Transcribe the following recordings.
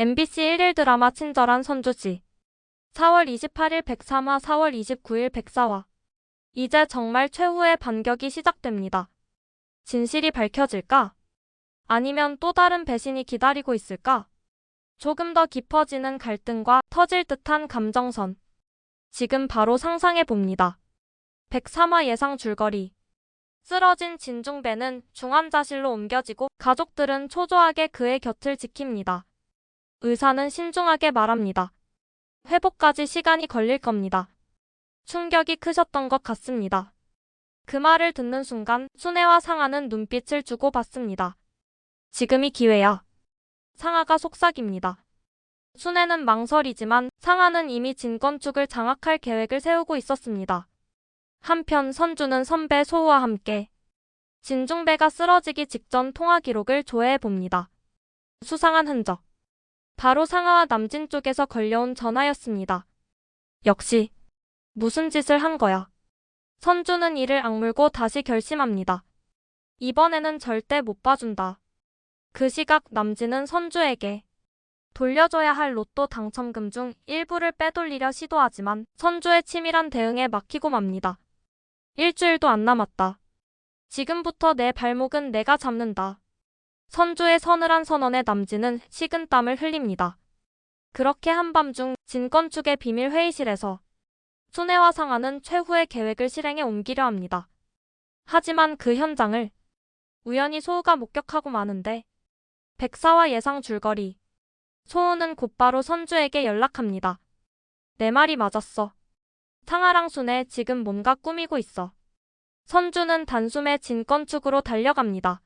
MBC 1일 드라마 친절한 선주씨 4월 28일 103화 4월 29일 104화 이제 정말 최후의 반격이 시작됩니다. 진실이 밝혀질까? 아니면 또 다른 배신이 기다리고 있을까? 조금 더 깊어지는 갈등과 터질 듯한 감정선. 지금 바로 상상해 봅니다. 103화 예상 줄거리. 쓰러진 진중배는 중환자실로 옮겨지고 가족들은 초조하게 그의 곁을 지킵니다. 의사는 신중하게 말합니다. 회복까지 시간이 걸릴 겁니다. 충격이 크셨던 것 같습니다. 그 말을 듣는 순간 순애와 상아는 눈빛을 주고받습니다. 지금이 기회야. 상아가 속삭입니다. 순애는 망설이지만 상아는 이미 진건축을 장악할 계획을 세우고 있었습니다. 한편 선주는 선배 소우와 함께 진중배가 쓰러지기 직전 통화 기록을 조회해 봅니다. 수상한 흔적. 바로 상하와 남진 쪽에서 걸려온 전화였습니다. 역시 무슨 짓을 한 거야. 선주는 이를 악물고 다시 결심합니다. 이번에는 절대 못 봐준다. 그 시각 남진은 선주에게 돌려줘야 할 로또 당첨금 중 일부를 빼돌리려 시도하지만 선주의 치밀한 대응에 막히고 맙니다. 일주일도 안 남았다. 지금부터 내 발목은 내가 잡는다. 선주의 서늘한 선언에 남진은 식은땀을 흘립니다. 그렇게 한밤중 진건축의 비밀 회의실에서 순애와 상아는 최후의 계획을 실행에 옮기려 합니다. 하지만 그 현장을 우연히 소우가 목격하고 마는데 백사와 예상 줄거리 소우는 곧바로 선주에게 연락합니다. 내 말이 맞았어. 상아랑 순애 지금 뭔가 꾸미고 있어. 선주는 단숨에 진건축으로 달려갑니다.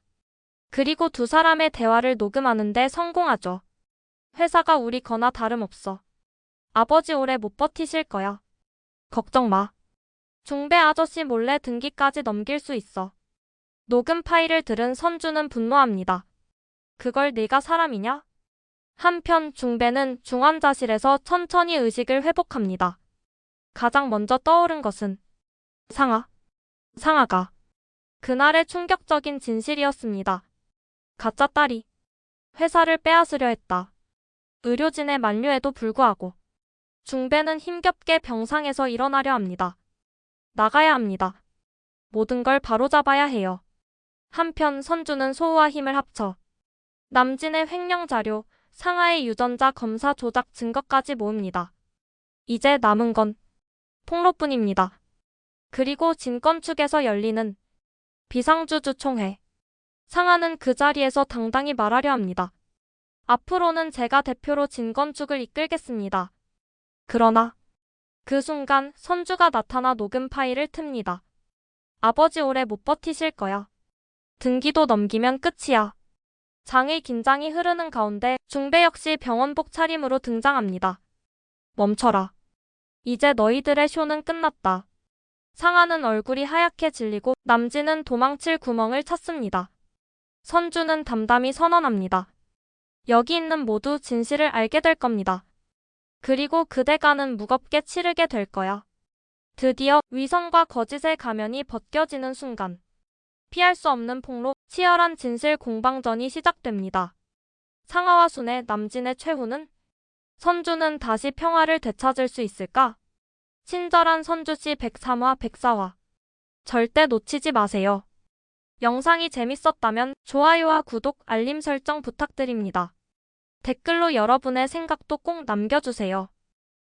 그리고 두 사람의 대화를 녹음하는데 성공하죠. 회사가 우리 거나 다름없어. 아버지 오래 못 버티실 거야. 걱정 마. 중배 아저씨 몰래 등기까지 넘길 수 있어. 녹음 파일을 들은 선주는 분노합니다. 그걸 네가 사람이냐? 한편 중배는 중환자실에서 천천히 의식을 회복합니다. 가장 먼저 떠오른 것은 상아. 상아가 그날의 충격적인 진실이었습니다. 가짜 딸이 회사를 빼앗으려 했다. 의료진의 만류에도 불구하고 중배는 힘겹게 병상에서 일어나려 합니다. 나가야 합니다. 모든 걸 바로잡아야 해요. 한편 선주는 소우와 힘을 합쳐 남진의 횡령 자료, 상하의 유전자 검사 조작 증거까지 모읍니다. 이제 남은 건 폭로뿐입니다. 그리고 진건축에서 열리는 비상주주 총회. 상하는 그 자리에서 당당히 말하려 합니다. 앞으로는 제가 대표로 진건축을 이끌겠습니다. 그러나 그 순간 선주가 나타나 녹음 파일을 틉니다. 아버지 오래 못 버티실 거야. 등기도 넘기면 끝이야. 장의 긴장이 흐르는 가운데 중배 역시 병원복 차림으로 등장합니다. 멈춰라. 이제 너희들의 쇼는 끝났다. 상하는 얼굴이 하얗게 질리고 남진은 도망칠 구멍을 찾습니다. 선주는 담담히 선언합니다. 여기 있는 모두 진실을 알게 될 겁니다. 그리고 그 대가는 무겁게 치르게 될 거야. 드디어 위선과 거짓의 가면이 벗겨지는 순간 피할 수 없는 폭로, 치열한 진실 공방전이 시작됩니다. 상하와 순의 남진의 최후는 선주는 다시 평화를 되찾을 수 있을까? 친절한 선주씨 103화 104화 절대 놓치지 마세요. 영상이 재밌었다면 좋아요와 구독, 알림 설정 부탁드립니다. 댓글로 여러분의 생각도 꼭 남겨주세요.